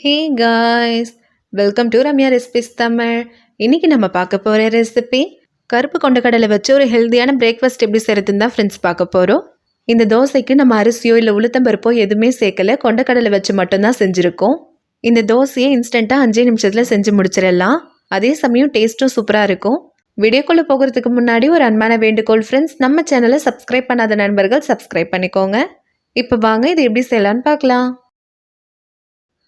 Hey guys welcome to Ramya recipes Tamil இன்னைக்கு நம்ம பார்க்க போகிற ரெசிபி கருப்பு கொண்டக்கடலை வச்சு ஒரு ஹெல்த்தியான பிரேக்ஃபாஸ்ட் எப்படி செய்கிறதுன்னு தான் ஃப்ரெண்ட்ஸ் பார்க்க போகிறோம் இந்த தோசைக்கு நம்ம அரிசியோ இல்லை உளுத்தம்பருப்போ எதுவுமே சேர்க்கல கொண்டக்கடலை வச்சு மட்டும்தான் செஞ்சுருக்கோம். இந்த தோசையை இன்ஸ்டண்ட்டாக அஞ்சே நிமிஷத்தில் செஞ்சு முடிச்சிடலாம். அதே சமயம் டேஸ்ட்டும் சூப்பராக இருக்கும். வீடியோக்குள்ளே போகிறதுக்கு முன்னாடி ஒரு அன்பான வேண்டுகோள் ஃப்ரெண்ட்ஸ் நம்ம சேனலை சப்ஸ்கிரைப் பண்ணாத நண்பர்கள் சப்ஸ்கிரைப் பண்ணிக்கோங்க. இப்போ வாங்க இது எப்படி செய்யலான்னு பார்க்கலாம்.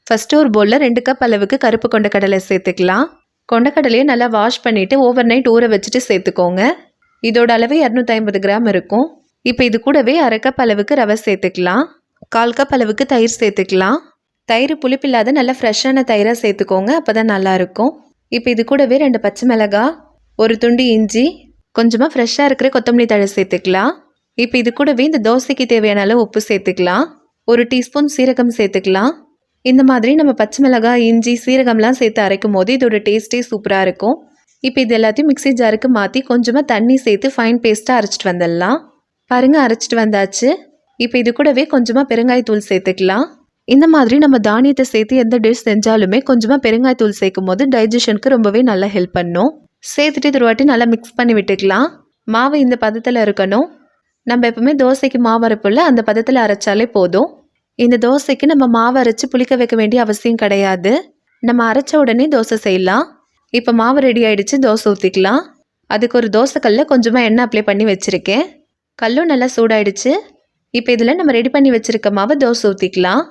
ஃபஸ்ட்டு ஒரு பவுலில் ரெண்டு கப் அளவுக்கு கருப்பு கொண்டக்கடலை சேர்த்துக்கலாம். கொண்டக்கடலையை நல்லா வாஷ் பண்ணிவிட்டு ஓவர் நைட் ஊற வச்சுட்டு சேர்த்துக்கோங்க. இதோட அளவு இரநூத்தி ஐம்பது கிராம் இருக்கும். இப்போ இது கூடவே அரை கப் அளவுக்கு ரவை சேர்த்துக்கலாம். கால் கப் அளவுக்கு தயிர் சேர்த்துக்கலாம். தயிர் புளிப்பில்லாத நல்லா ஃப்ரெஷ்ஷான தயிராக சேர்த்துக்கோங்க அப்போ தான் நல்லாயிருக்கும் இப்போ இது கூடவே ரெண்டு பச்சை மிளகாய் ஒரு துண்டு இஞ்சி கொஞ்சமாக ஃப்ரெஷ்ஷாக இருக்கிற கொத்தமல்லி தழை சேர்த்துக்கலாம். இப்போ இது கூடவே இந்த தோசைக்கு தேவையான அளவு உப்பு சேர்த்துக்கலாம். ஒரு டீஸ்பூன் சீரகம் சேர்த்துக்கலாம். இந்த மாதிரி நம்ம பச்சை மிளகாய் இஞ்சி சீரகம்லாம் சேர்த்து அரைக்கும் போது இதோட டேஸ்ட்டே சூப்பராக இருக்கும். இப்போ இது எல்லாத்தையும் மிக்ஸி ஜாருக்கு மாற்றி கொஞ்சமாக தண்ணி சேர்த்து ஃபைன் பேஸ்ட்டாக அரைச்சிட்டு வந்துடலாம். பாருங்கள் அரைச்சிட்டு வந்தாச்சு. இப்போ இது கூடவே கொஞ்சமாக பெருங்காயத்தூள் சேர்த்துக்கலாம். இந்த மாதிரி நம்ம தானியத்தை சேர்த்து எந்த டிஷ் செஞ்சாலுமே கொஞ்சமாக பெருங்காயத்தூள் சேர்க்கும் போது டைஜஷனுக்கு ரொம்பவே நல்லா ஹெல்ப் பண்ணும். சேர்த்துட்டு இது வாட்டி நல்லா மிக்ஸ் பண்ணி விட்டுக்கலாம். மாவு இந்த பதத்தில் இருக்கணும். நம்ம எப்பவுமே தோசைக்கு மாவு அரைப்போம்ல அந்த பதத்தில் அரைச்சாலே போதும். இந்த தோசைக்கு நம்ம மாவு அரைச்சி புளிக்க வைக்க வேண்டிய அவசியம் கிடையாது. நம்ம அரைச்ச உடனே தோசை செய்யலாம். இப்போ மாவு ரெடி ஆயிடுச்சு தோசை ஊற்றிக்கலாம் அதுக்கு ஒரு தோசைக்கல்ல கொஞ்சமாக எண்ணெய் அப்ளை பண்ணி வச்சுருக்கேன். கல்லும் நல்லா சூடாயிடுச்சு. இப்போ இதில் நம்ம ரெடி பண்ணி வச்சுருக்க மாவை தோசை ஊற்றிக்கலாம்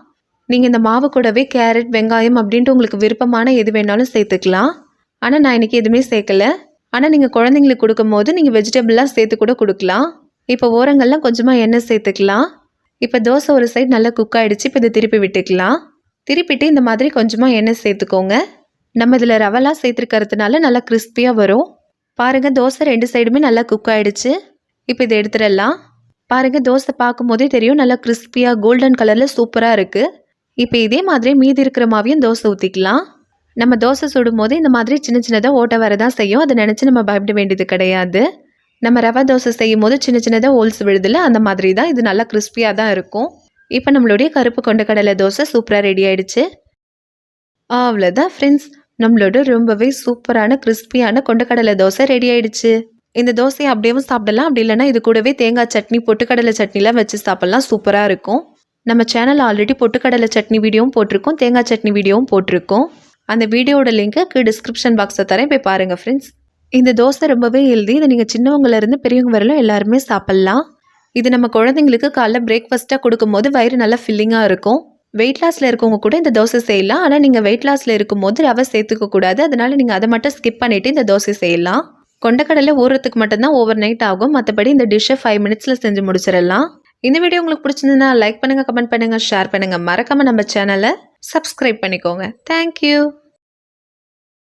நீங்கள் இந்த மாவு கூடவே கேரட் வெங்காயம் அப்படின்ட்டு உங்களுக்கு விருப்பமான எது வேணாலும் சேர்த்துக்கலாம். ஆனால் நான் இன்றைக்கி எதுவுமே சேர்க்கல. ஆனால் நீங்கள் குழந்தைங்களுக்கு கொடுக்கும்போது நீங்கள் வெஜிடபிள்லாம் சேர்த்து கூட கொடுக்கலாம். இப்போ ஓரங்கள்லாம் கொஞ்சமாக எண்ணெய் சேர்த்துக்கலாம். இப்போ தோசை ஒரு சைடு நல்லா குக் ஆகிடுச்சு இப்போ இதை திருப்பி விட்டுக்கலாம். திருப்பிட்டு இந்த மாதிரி கொஞ்சமாக எண்ணெய் சேர்த்துக்கோங்க. நம்ம இதில் ரவெல்லாம் சேர்த்துருக்கறதுனால நல்லா கிறிஸ்பியாக வரும். பாருங்கள் தோசை ரெண்டு சைடுமே நல்லா குக் ஆகிடுச்சு இப்போ இதை எடுத்துடலாம். பாருங்கள் தோசை பார்க்கும்போதே தெரியும் நல்லா கிறிஸ்பியாக கோல்டன் கலரில் சூப்பராக இருக்குது இப்போ இதே மாதிரி மீதி இருக்கிற மாவியும் தோசை ஊற்றிக்கலாம் நம்ம தோசை சுடும் போது இந்த மாதிரி சின்ன சின்னதாக ஓட்ட வரதான் செய்யும். அதை நினச்சி நம்ம பயப்பட வேண்டியது கிடையாது. நம்ம ரவை தோசை செய்யும் போது சின்ன சின்னதாக ஹோல்ஸ் விழுதில்ல அந்த மாதிரி தான் இது நல்லா கிறிஸ்பியாக தான் இருக்கும். இப்போ நம்மளுடைய கருப்பு கொண்ட கடலை தோசை சூப்பராக ரெடி ஆயிடுச்சு. அவ்வளோதான் ஃப்ரெண்ட்ஸ் நம்மளோட ரொம்பவே சூப்பரான கிறிஸ்பியான கொண்டக்கடலை தோசை ரெடி ஆயிடுச்சு. இந்த தோசையை அப்படியேவும் சாப்பிடலாம். அப்படி இல்லைன்னா இது கூடவே தேங்காய் சட்னி பொட்டுக்கடலை சட்னிலாம் வச்சு சாப்பிட்லாம். சூப்பராக இருக்கும். நம்ம சேனல் ஆல்ரெடி பொட்டுக்கடலை சட்னி வீடியோவும் போட்டிருக்கோம். தேங்காய் சட்னி வீடியோவும் போட்டிருக்கோம். அந்த வீடியோட லிங்க்கு டிஸ்கிரிப்ஷன் பாக்ஸை தரேன். போய் பாருங்கள் ஃப்ரெண்ட்ஸ் இந்த தோசை ரொம்பவே ஹெல்தி இதை நீங்கள் சின்னவங்கலேருந்து பெரியவங்க வரலும் எல்லாருமே சாப்பிட்லாம். இது நம்ம குழந்தைங்களுக்கு காலைல பிரேக்ஃபாஸ்ட்டாக கொடுக்கும்போது வயிறு நல்லா ஃபில்லிங்காக இருக்கும். வெயிட் லாஸில் இருக்கவங்க கூட இந்த தோசை செய்யலாம். ஆனால் நீங்கள் வெயிட் லாஸில் இருக்கும்போது ரவை சேர்த்துக்கக்கூடாது அதனால் நீங்கள் அதை மட்டும் ஸ்கிப் பண்ணிவிட்டு இந்த தோசை செய்யலாம். கொண்டக்கடலை ஊறுறதுக்கு மட்டும்தான் ஓவர் நைட் ஆகும். மற்றபடி இந்த டிஷ்ஷை ஃபைவ் மினிட்ஸில் செஞ்சு முடிச்சிடலாம். இந்த வீடியோ உங்களுக்கு பிடிச்சிருந்ததுன்னா லைக் பண்ணுங்கள் கமெண்ட் பண்ணுங்கள் ஷேர் பண்ணுங்கள் மறக்காமல் நம்ம சேனலை சப்ஸ்கிரைப் பண்ணிக்கோங்க. தேங்க்யூ